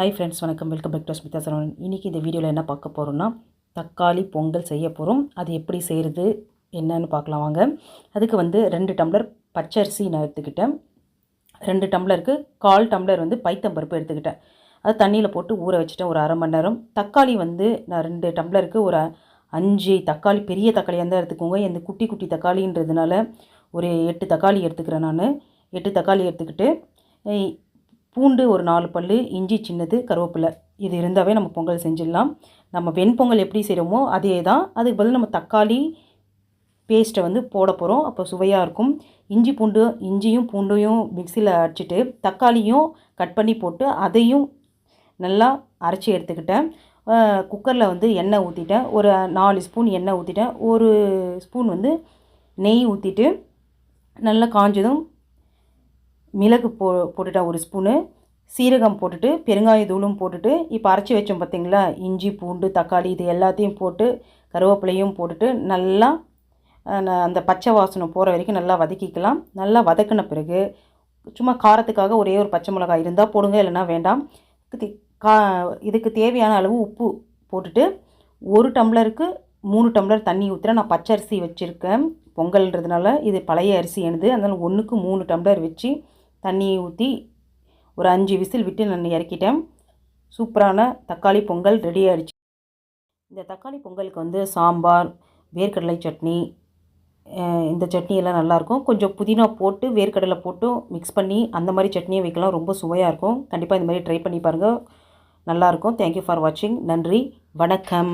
Hi friends வணக்கம். Welcome back to Smitha Saravanan இன்றைக்கி இந்த வீடியோவில் என்ன பார்க்க போகிறோம்னா தக்காளி பொங்கல் செய்ய போகிறோம் அது எப்படி செய்கிறது என்னன்னு பார்க்கலாம் வாங்க. அதுக்கு வந்து ரெண்டு டம்ளர் பச்சரிசி நான் எடுத்துக்கிட்டேன். ரெண்டு டம்ளருக்கு கால் டம்ளர் வந்து பைத்தம்பருப்பு எடுத்துக்கிட்டேன். அது தண்ணியில் போட்டு ஊற வச்சுட்டேன் ஒரு அரை மணி நேரம். தக்காளி வந்து நான் ரெண்டு டம்ளருக்கு ஒரு அஞ்சு தக்காளி பெரிய தக்காளியாக இருந்தால் எடுத்துக்கோங்க. இந்த குட்டி குட்டி தக்காளின்றதுனால ஒரு எட்டு தக்காளி எடுத்துக்கிறேன் நான். எட்டு தக்காளி எடுத்துக்கிட்டு பூண்டு ஒரு நாலு பல் இஞ்சி சின்னது கருவேப்பிலை. இது இருந்தாவே நம்ம பொங்கல் செஞ்சிடலாம். நம்ம வெண்பொங்கல் எப்படி செய்கிறோமோ அதே தான் அதுக்கு பதில் நம்ம தக்காளி பேஸ்ட்டை வந்து போட போகிறோம் அப்போ சுவையாக இருக்கும். இஞ்சி பூண்டு இஞ்சியும் பூண்டையும் மிக்சியில் அரைச்சிட்டு தக்காளியும் கட் பண்ணி போட்டு அதையும் நல்லா அரைச்சி எடுத்துக்கிட்டேன். குக்கரில் வந்து எண்ணெய் ஊற்றிட்டேன் ஒரு நாலு ஸ்பூன் எண்ணெய் ஊற்றிட்டேன் ஒரு ஸ்பூன் வந்து நெய் ஊற்றிட்டு நல்லா காஞ்சதும் மிளகு போ போட்டுட்டேன் ஒரு ஸ்பூனு சீரகம் போட்டுட்டு பெருங்காயத்தூளும் போட்டுட்டு இப்போ அரைச்சி வச்சோம் பார்த்தீங்களா இஞ்சி பூண்டு தக்காளி இது எல்லாத்தையும் போட்டு கருவேப்பிலையும் போட்டுட்டு நல்லா அந்த பச்சை வாசனை போகிற வரைக்கும் நல்லா வதக்கிக்கலாம். நல்லா வதக்கின பிறகு சும்மா காரத்துக்காக ஒரே ஒரு பச்சை மிளகாய் இருந்தால் போடுங்க இல்லைன்னா வேண்டாம். கா இதுக்கு தேவையான அளவு உப்பு போட்டுட்டு ஒரு டம்ளருக்கு மூணு டம்ளர் தண்ணி ஊற்றுறேன் நான் பச்சை அரிசி வச்சுருக்கேன். பொங்கல்ன்றதுனால இது பழைய அரிசி எனது. அதனால் ஒன்றுக்கு மூணு டம்ளர் வச்சு தண்ணியை ஊற்றி ஒரு அஞ்சு விசில் விட்டு நான் இறக்கிட்டேன். சூப்பரான தக்காளி பொங்கல் ரெடி ஆகிடுச்சு இந்த தக்காளி பொங்கலுக்கு வந்து சாம்பார் வேர்க்கடலை சட்னி இந்த சட்னி எல்லாம் நல்லாயிருக்கும் கொஞ்சம் புதினா போட்டு வேர்க்கடலை போட்டு மிக்ஸ் பண்ணி அந்த மாதிரி சட்னியை வைக்கலாம். ரொம்ப சுவையாக இருக்கும். கண்டிப்பாக இந்த மாதிரி ட்ரை பண்ணி பாருங்கள் நல்லாயிருக்கும் தேங்க்யூ ஃபார் வாட்சிங் நன்றி. வணக்கம்.